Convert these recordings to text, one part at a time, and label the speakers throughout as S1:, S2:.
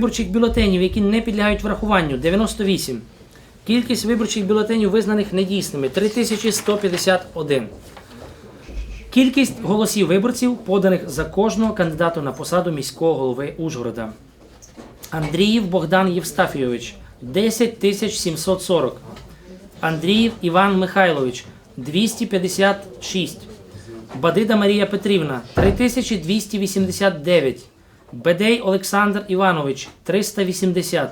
S1: Виборчих бюлетенів, які не підлягають врахуванню 98. Кількість виборчих бюлетенів, визнаних недійсними 3151. Кількість голосів виборців, поданих за кожного кандидата на посаду міського голови Ужгорода. Андріїв Богдан Євстафійович 10 740. Андріїв Іван Михайлович 256. Бадида Марія Петрівна 3289. Бедей Олександр Іванович 380.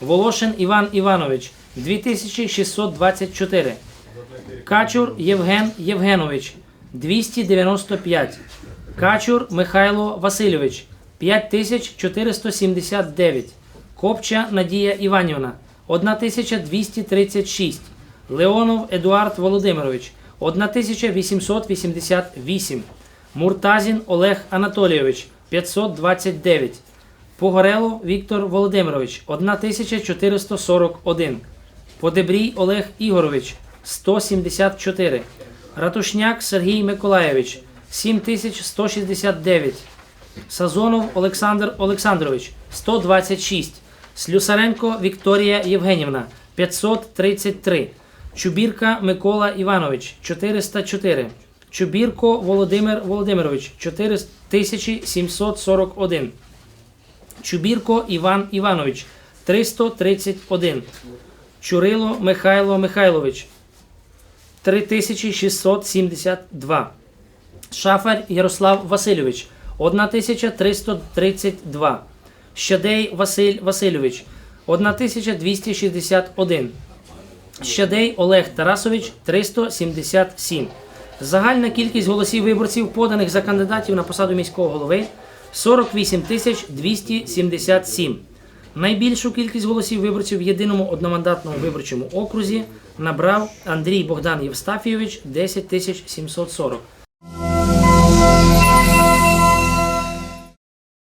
S1: Волошин Іван Іванович 2624. Качур Євген Євгенович 295. Качур Михайло Васильович 5479. Копча Надія Іванівна 1236. Леонов Едуард Володимирович 1888. Муртазін Олег Анатолійович 529. Погорело Віктор Володимирович 1441. Подебрій Олег Ігорович 174. Ратушняк Сергій Миколаєвич 7169. Сазонов Олександр Олександрович 126. Слюсаренко Вікторія Євгенівна 533. Чубірка Микола Іванович 404. Чубірко Володимир Володимирович 4741. Чубірко Іван Іванович 331. Чурило Михайло Михайлович 3672. Шафар Ярослав Васильович 1332. Щадей Василь Васильович 1261. Щадей Олег Тарасович 377. Загальна кількість голосів виборців, поданих за кандидатів на посаду міського голови 48 тисяч 277. Найбільшу кількість голосів виборців в єдиному одномандатному виборчому окрузі набрав Андрій Богдан Євстафійович 10 тисяч 740.